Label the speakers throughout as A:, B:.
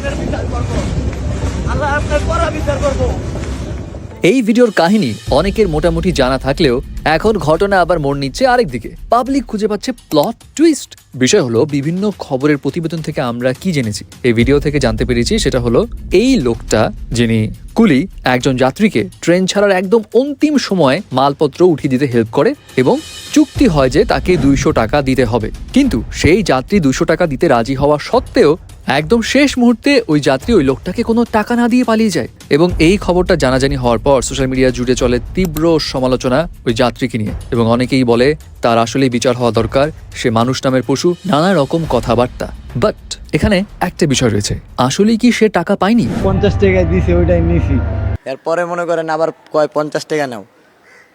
A: আপনার বিচার আল্লাহ আপনার পরা বিচার
B: এই ভিডিওর কাহিনী অনেকের মোটামুটি জানা থাকলেও এখন ঘটনা আবার মোড় নিচ্ছে আরেক দিকে। পাবলিক খুঁজে পাচ্ছে প্লট টুইস্ট বিষয় হলো, বিভিন্ন খবরের প্রতিবেদন থেকে আমরা কি জেনেছি? এই ভিডিও থেকে জানতে পেরেছি সেটা হলো, এই লোকটা যিনি কুলি, একজন যাত্রীকে ট্রেন ছাড়ার একদম অন্তিম সময়ে মালপত্র উঠিয়ে দিতে হেল্প করে এবং চুক্তি হয় যে তাকে দুইশো টাকা দিতে হবে। কিন্তু সেই যাত্রী দুইশো টাকা দিতে রাজি হওয়া সত্ত্বেও একদম শেষ মুহূর্তে ওই যাত্রী ওই লোকটাকে কোনো টাকা না দিয়ে পালিয়ে যায় এবং এই খবরটা জানাজানি হওয়ার পর সোশ্যাল মিডিয়া জুড়ে চলে তীব্র সমালোচনা ওই যাত্রীকে নিয়ে এবং অনেকেই বলে তার আসলেই বিচার হওয়া দরকার সে মানুষ নামের পশু নানা রকম কথাবার্তা। বাট এখানে একটা বিষয় রয়েছে আসলেই কি সে টাকা পায়নি?
C: পঞ্চাশ টাকা দিছে ওইটাই নিছি।
D: এরপরে মনে করেন আবার কয় পঞ্চাশ টাকা নাও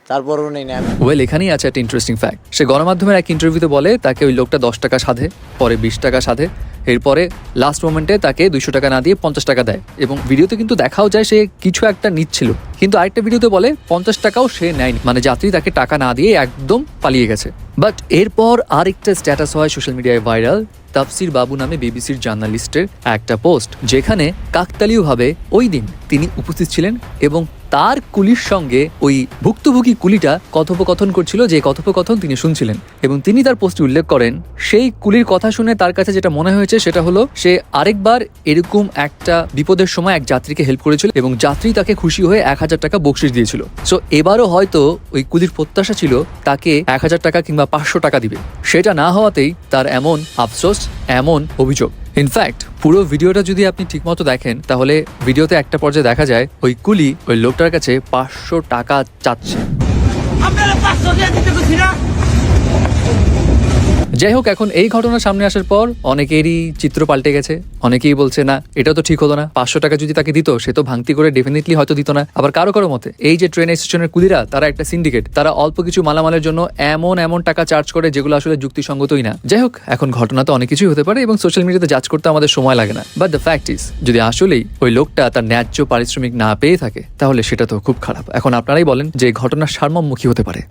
D: তারপরও নেই না।
B: ওয়েল এখানেই আছে একটা ইন্টারেস্টিং ফ্যাক্ট সে গণমাধ্যমের এক ইন্টারভিউতে বলে তাকে ওই লোকটা দশ টাকা সাধে পরে বিশ টাকা সাধে। এরপরে লাস্ট মোমেন্টে তাকে দুইশো টাকা না দিয়ে পঞ্চাশ টাকা দেয় এবং ভিডিওতে কিন্তু দেখাও যায় সে কিছু একটা নিচ্ছিল। কিন্তু আরেকটা ভিডিওতে বলে, পঞ্চাশ টাকাও সে নেয়নি। মানে যাত্রী তাকে টাকা না দিয়ে একদম পালিয়ে গেছে। বাট এরপর আরেকটা স্ট্যাটাস হয় সোশ্যাল মিডিয়ায় ভাইরাল তাফসির বাবু নামে বিবিসির জার্নালিস্টের একটা পোস্ট যেখানে কাকতালীয়ভাবে ওই দিন তিনি উপস্থিত ছিলেন এবং তার কুলির সঙ্গে ওই ভুক্তভোগী কুলিটা কথোপকথন করছিল, যে কথোপকথন তিনি শুনছিলেন। এবং তিনি তার পোস্টে উল্লেখ করেন, সেই কুলির কথা শুনে তার কাছে যেটা মনে হয়েছে সেটা হলো, সে আরেকবার এরকম একটা বিপদের সময় এক যাত্রীকে হেল্প করেছিল এবং যাত্রী তাকে খুশি হয়ে এক হাজার টাকা বকশিস দিয়েছিল। সো এবারও হয়তো ওই কুলির প্রত্যাশা ছিল, তাকে এক হাজার টাকা কিংবা পাঁচশো টাকা দিবে। সেটা না হওয়াতেই তার এমন আফসোস, এমন অভিযোগ। ইনফ্যাক্ট পুরো ভিডিওটা যদি আপনি ঠিকমতো দেখেন, তাহলে ভিডিওতে একটা পর্যায়ে দেখা যায়, ওই কুলি ওই লোকটার কাছে পাঁচশো টাকা চাচ্ছে।
A: আপনারা পাঁচশো দিতে
B: যাই হোক, এখন এই ঘটনা সামনে আসার পর অনেকেরই চিত্র পাল্টে গেছে। অনেকেই বলছে, না, এটা তো ঠিক হলো না। পাঁচশো টাকা যদি তাকে দিত, সে তো ভাঙতি করে ডেফিনেটলি হয়তো দিত না। আবার কারও কারও মতে, এই যে ট্রেন স্টেশনের কুলিরা, তারা একটা সিন্ডিকেট তারা অল্প কিছু মালামালের জন্য এমন এমন টাকা চার্জ করে, যেগুলো আসলে যুক্তিসঙ্গতই না। যাই হোক, এখন ঘটনা তো অনেক কিছুই হতে পারে এবং সোশ্যাল মিডিয়াতে জাজ করতে আমাদের সময় লাগে না। বাট দ্য ফ্যাক্ট ইজ যদি আসলেই ওই লোকটা তার ন্যায্য পারিশ্রমিক না পেয়ে থাকে, তাহলে সেটা তো খুব খারাপ। এখন আপনারাই বলেন যে ঘটনার সারমম্মুখী হতে পারে?